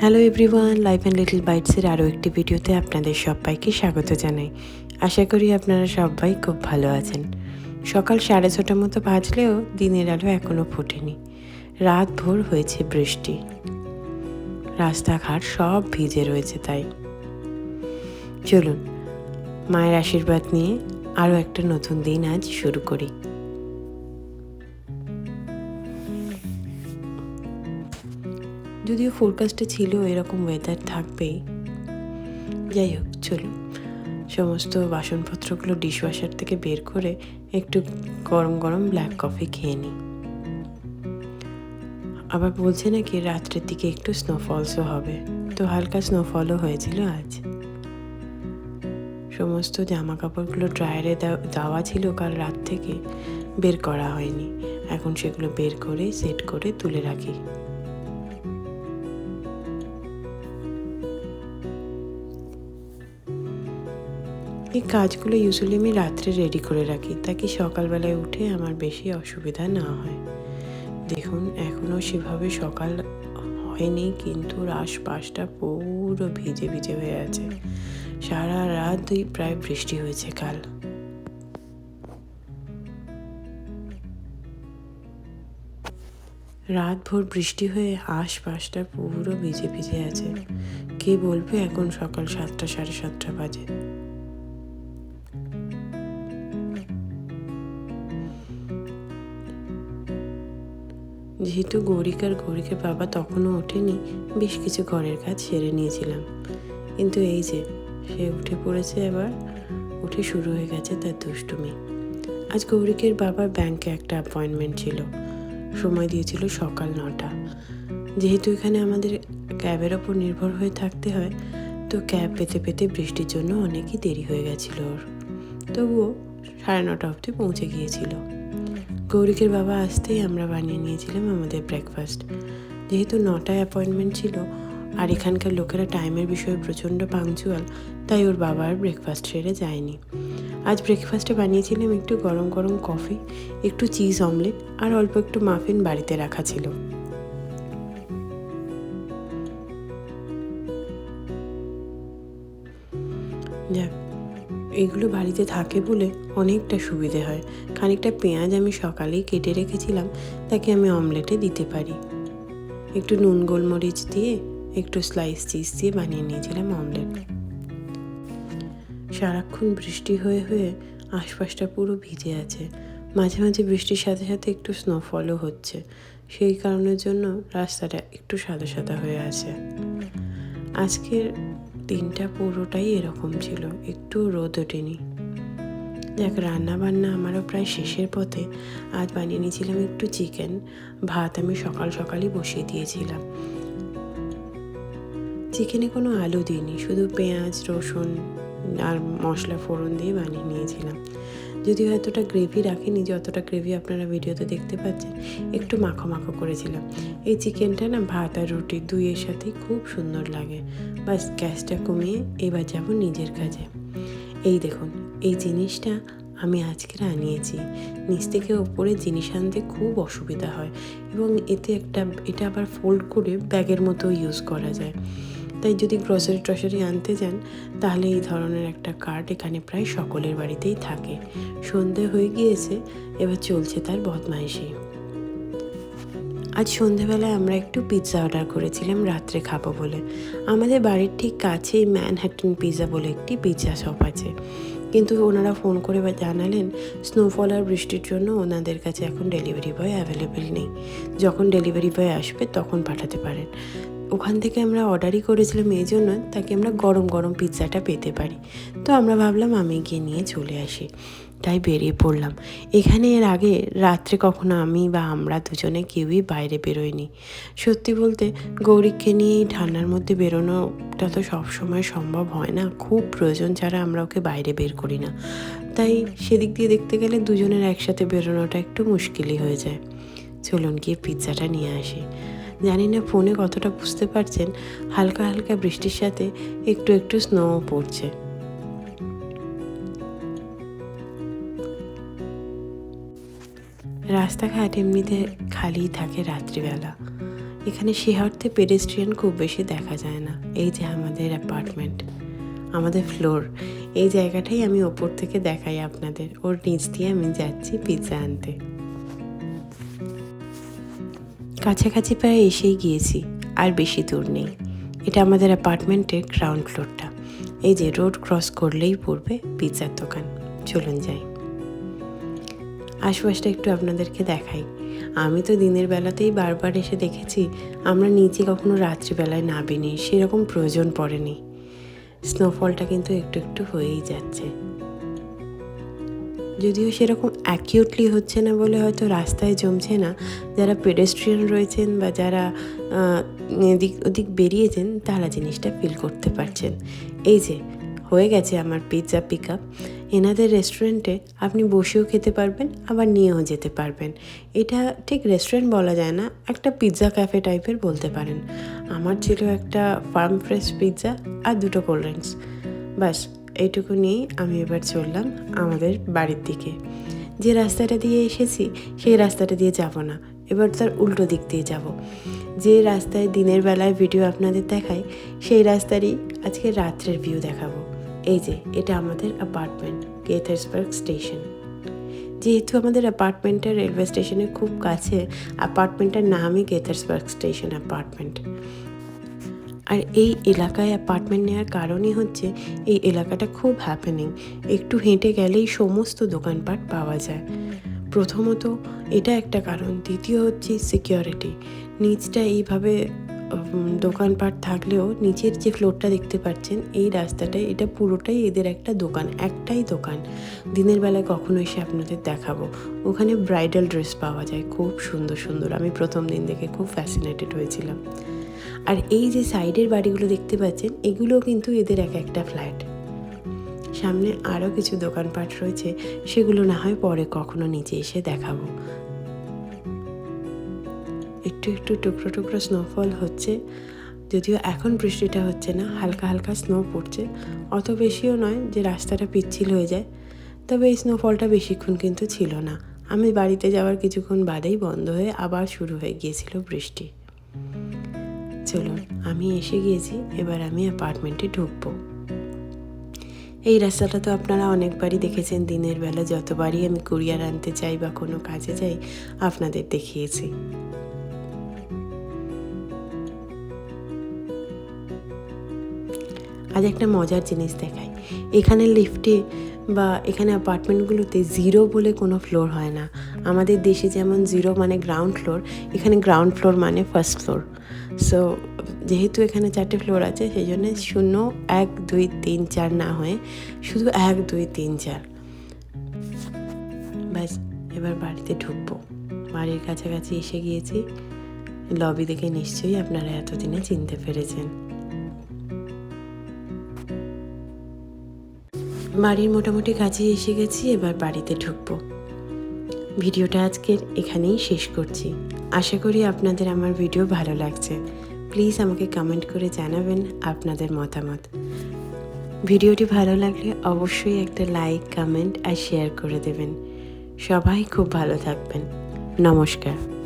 Hello everyone life and little বাইটসের আরও একটি ভিডিওতে আপনাদের সবাইকে স্বাগত জানাই। আশা করি আপনারা সবাই খুব ভালো আছেন। সকাল সাড়ে ছটার মতো বাজলেও দিনের আলো এখনও ফোটেনি। রাত ভোর হয়েছে বৃষ্টি। রাস্তাঘাট সব ভিজে রয়েছে তাই। চলুন, মায়ের আশীর্বাদ নিয়ে আরও একটা নতুন দিন আজ শুরু করি। যদিও ফোরকাস্টে ছিল এরকম ওয়েদার থাকবেই। যাই হোক, চলুন। সমস্ত বাসনপত্রগুলো ডিশওয়াশার থেকে বের করে একটু গরম গরম ব্ল্যাক কফি খেয়ে নিই। আবার বলছে নাকি রাত্রের দিকে একটু স্নোফলসও হবে। তো হালকা স্নোফলও হয়েছিল আজ। সমস্ত জামা কাপড়গুলো ড্রায়ারে দেওয়া ছিল, কাল রাত থেকে বের করা হয়নি। এখন সেগুলো বের করে সেট করে তুলে রাখি। এই কাজগুলো ইউজুয়ালি আমি রাত্রে রেডি করে রাখি, তাকে সকালবেলায় উঠে আমার বেশি অসুবিধা না হয়। দেখুন এখনও সেভাবে সকাল হয়নি, কিন্তু আশপাশটা পুরো ভিজে ভিজে হয়ে আছে। সারা রাত দুই প্রায় বৃষ্টি হয়েছে কাল। রাত ভোর বৃষ্টি হয়ে আশপাশটা পুরো ভিজে ভিজে আছে। কে বলবে এখন সকাল সাতটা সাড়ে সাতটা বাজে? যেহেতু গৌরিকার গৌরিকের বাবা তখনও ওঠেনি, বেশ কিছু ঘরের কাজ সেরে নিয়েছিলাম। কিন্তু এই যে, সে উঠে পড়েছে এবার, উঠে শুরু হয়ে গেছে তার দুষ্টুমি। আজ গৌরিকের বাবার ব্যাংকে একটা অ্যাপয়েন্টমেন্ট ছিল। সময় দিয়েছিল সকাল নটা। যেহেতু এখানে আমাদের ক্যাবের ওপর নির্ভর হয়ে থাকতে হয়, তো ক্যাব পেতে পেতে বৃষ্টির জন্য অনেকই দেরি হয়ে গেছিল ওর। তবুও সাড়ে নটা অবধি পৌঁছে গিয়েছিল। গৌরিকের বাবা আসতেই আমরা বানিয়ে নিয়েছিলাম আমাদের ব্রেকফাস্ট যেহেতু নটায় অ্যাপয়েন্টমেন্ট ছিল, আর এখানকার লোকেরা টাইমের বিষয়ে প্রচণ্ড পাংচুয়াল তাই ওর বাবা আর ব্রেকফাস্ট সেরে যায়নি। আজ ব্রেকফাস্টে বানিয়েছিলাম একটু গরম গরম কফি একটু চিজ অমলেট আর অল্প একটু মাফিন বাড়িতে রাখা ছিল। যাক এগুলো বাড়িতে থাকে বলে অনেকটা সুবিধে হয়। খানিকটা পেঁয়াজ আমি সকালেই কেটে রেখেছিলাম, তাকে আমি অমলেটে দিতে পারি। একটু নুন গোলমরিচ দিয়ে, একটু স্লাইস চিজ দিয়ে বানিয়ে নিয়েছিলাম অমলেট। সারাক্ষণ বৃষ্টি হয়ে হয়ে আশপাশটা পুরো ভিজে আছে। মাঝে মাঝে বৃষ্টির সাথে সাথে একটু স্নোফলও হচ্ছে। সেই কারণের জন্য রাস্তাটা একটু সাদা সাদা হয়ে আছে। আজকের দিনটা পুরোটাই এরকম ছিল, একটু রোদ ওঠেনি। দেখ রান্না বান্না আমারও প্রায় শেষের পথে। আজ বানিয়ে নিয়েছিলাম একটু চিকেন, ভাত আমি সকাল সকালই বসিয়ে দিয়েছিলাম। চিকেনে কোনো আলু দিইনি, শুধু পেঁয়াজ, রসুন আর মশলা ফোড়ন দিয়ে বানিয়ে নিয়েছিলাম। যদিও এতটা গ্রেভি রাখিনি যতটা গ্রেভি আপনারা ভিডিওতে দেখতে পাচ্ছেন, একটু মাখো মাখো করেছিলাম। এই চিকেনটা না ভাত আর রুটি দুইয়ের সাথে খুব সুন্দর লাগে। বাস গ্যাসটা কমিয়ে এবার যাব নিজের কাজে। এই দেখুন, এই জিনিসটা আমি আজকে আনিয়েছি। নিচ থেকে ওপরে জিনিস আনতে খুব অসুবিধা হয় এবং এতে একটা, এটা আবার ফোল্ড করে ব্যাগের মতো ইউজ করা যায়। তাই যদি গ্রসারি ট্রসারি আনতে যান, তাহলে এই ধরনের একটা কার্ড এখানে প্রায় সকলের বাড়িতেই থাকে। সন্ধে হয়ে গিয়েছে, এবার চলছে তার বদমাইশি। আজ সন্ধেবেলায় আমরা একটু পিৎজা অর্ডার করেছিলাম, রাত্রে খাব বলে। আমাদের বাড়ির ঠিক কাছেই ম্যানহ্যাটন পিৎজা বলে একটি পিৎজা শপ আছে। কিন্তু ওনারা ফোন করে জানালেন স্নোফল আর বৃষ্টির জন্য ওনাদের কাছে এখন ডেলিভারি বয় অ্যাভেলেবেল নেই। যখন ডেলিভারি বয় আসবে, তখন পাঠাতে পারেন। ওখান থেকে আমরা অর্ডারই করেছিলাম এই জন্য তাকে আমরা গরম গরম পিৎজাটা পেতে পারি। তো আমরা ভাবলাম আমি গিয়ে নিয়ে চলে আসি। তাই বেরিয়ে পড়লাম। এখানে এর আগে রাত্রে কখনো আমি বা আমরা দুজনে কেউই বাইরে বেরোয়নি। সত্যি বলতে গৌরীকে নিয়ে এই ঠান্ডার মধ্যে বেরোনোটা তো সবসময় সম্ভব হয় না। খুব প্রয়োজন ছাড়া আমরা ওকে বাইরে বের করি না। তাই সেদিক দিয়ে দেখতে গেলে দুজনের একসাথে বেরোনোটা একটু মুশকিলই হয়ে যায়। চলুন গিয়ে পিৎজাটা নিয়ে আসি। জানি না ফোনে কতটা বুঝতে পারছেন, হালকা হালকা বৃষ্টির সাথে একটু একটু স্নোও পড়ছে। রাস্তাঘাট এমনিতে খালি থাকে রাত্রিবেলা। এখানে সে অর্থে পেডেস্ট্রিয়ান খুব বেশি দেখা যায় না। এই যে আমাদের অ্যাপার্টমেন্ট আমাদের ফ্লোর এই জায়গাটাই আমি ওপর থেকে দেখাই আপনাদের। ওর নিচ দিয়ে আমি যাচ্ছি পিৎজা আনতে। কাছাকাছি প্রায় এসেই গিয়েছি, আর বেশি দূর নেই। এটা আমাদের অ্যাপার্টমেন্টের গ্রাউন্ড ফ্লোরটা। এই যে রোড ক্রস করলেই পড়বে পিৎজার দোকান। চলুন যাই। আশপাশটা একটু আপনাদেরকে দেখাই। আমি তো দিনের বেলাতেই বারবার এসে দেখেছি, আমরা নিচে কখনো রাত্রিবেলায় নামিনি, সেরকম প্রয়োজন পড়েনি। স্নোফলটা কিন্তু একটু একটু হয়েই যাচ্ছে। যদিও সেরকম অ্যাকিউটলি হচ্ছে না বলে হয়তো রাস্তায় জমছে না। যারা পেডেস্ট্রিয়ান রয়েছেন বা যারা এদিক ওদিক বেরিয়েছেন, তারা জিনিসটা ফিল করতে পারছেন। এই যে, হয়ে গেছে আমার পিৎজা পিক আপ এনাদের রেস্টুরেন্টে আপনি বসেও খেতে পারবেন, আবার নিয়েও যেতে পারবেন। এটা ঠিক রেস্টুরেন্ট বলা যায় না, একটা পিৎজা ক্যাফে টাইপের বলতে পারেন। আমার ছিল একটা ফার্ম ফ্রেশ পিৎজা আর দুটো কোল্ড ড্রিঙ্কস ব্যাস এইটুকু নিয়েই আমি এবার চললাম আমাদের বাড়ির দিকে। যে রাস্তাটা দিয়ে এসেছি, সেই রাস্তাটা দিয়ে যাব না। এবার তার উল্টো দিক দিয়ে যাব। যে রাস্তায় দিনের বেলায় ভিডিও আপনাদের দেখাই, সেই রাস্তারই আজকে রাত্রের ভিউ দেখাবো। এই যে, এটা আমাদের অ্যাপার্টমেন্ট গেথার্সবার্গ স্টেশন যেহেতু আমাদের অ্যাপার্টমেন্টের রেলওয়ে স্টেশনের খুব কাছে অ্যাপার্টমেন্টের নামই গেথার্সবার্গ স্টেশন অ্যাপার্টমেন্ট আর এই এলাকায় অ্যাপার্টমেন্ট নেওয়ার কারণই হচ্ছে এই এলাকাটা খুব হ্যাপেনিং একটু হেঁটে গেলেই সমস্ত দোকানপাট পাওয়া যায়। প্রথমত এটা একটা কারণ, দ্বিতীয় হচ্ছে সিকিউরিটি নিচটা এইভাবে দোকানপাট থাকলেও নিচের যে ফ্লোরটা দেখতে পাচ্ছেন, এই রাস্তাটায় এটা পুরোটাই এদের একটা দোকান, একটাই দোকান। দিনের বেলায় কখনো এসে আপনাদের দেখাবো। ওখানে ব্রাইডাল ড্রেস পাওয়া যায়, খুব সুন্দর সুন্দর। আমি প্রথম দিন দেখে খুব ফ্যাসিনেটেড হয়েছিলাম। আর এই যে সাইডের বাড়িগুলো দেখতে পাচ্ছেন, এগুলোও কিন্তু এদের এক একটা ফ্ল্যাট। সামনে আরও কিছু দোকানপাট রয়েছে, সেগুলো না হয় পরে কখনো নিচে এসে দেখাবো। একটু একটু টুকরো টুকরো স্নোফল হচ্ছে, যদিও এখন বৃষ্টিটা হচ্ছে না, হালকা হালকা স্নো পড়ছে, অত বেশিও নয় যে রাস্তাটা পিচ্ছিল হয়ে যায়, তবে এই স্নোফলটা বেশিক্ষণ কিন্তু ছিল না। আমি বাড়িতে যাওয়ার কিছুক্ষণ বাদেই বন্ধ হয়ে আবার শুরু হয়ে গিয়েছিল বৃষ্টি। চলুন, আমি এসে গিয়েছি এবার আমি অ্যাপার্টমেন্টে ঢুকবো। এই রাস্তাটা তো আপনারা অনেকবারই দেখেছেন, দিনের বেলা যতবারই আমি কুরিয়ার আনতে চাই বা কোনো কাজে যাই, আপনাদের দেখিয়েছি। আজ একটা মজার জিনিস দেখাই। এখানে লিফটে বা এখানে অ্যাপার্টমেন্টগুলোতে জিরো বলে কোনো ফ্লোর হয় না। আমাদের দেশে যেমন জিরো মানে গ্রাউন্ড ফ্লোর এখানে গ্রাউন্ড ফ্লোর মানে ফার্স্ট ফ্লোর সো যেহেতু এখানে চারটে ফ্লোর আছে, সেই জন্য শূন্য, এক, দুই, তিন, চার না হয়ে শুধু এক, দুই, তিন, চার। ব্যাস, এবার বাড়িতে ঢুকবো। বাড়ির কাছাকাছি এসে গিয়েছি। লবি দেখে নিশ্চয়ই আপনারা এতদিনে চিনতে পেরেছেন। বাড়ির মোটামুটি কাছে এসে গেছি, এবার বাড়িতে ঢুকবো। ভিডিওটা আজকের এখানেই শেষ করছি। আশা করি আপনাদের আমার ভিডিও ভালো লাগছে। প্লিজ আমাকে কমেন্ট করে জানাবেন আপনাদের মতামত। ভিডিওটি ভালো লাগলে অবশ্যই একটা লাইক কমেন্ট আর শেয়ার করে দেবেন। সবাই খুব ভালো থাকবেন। নমস্কার।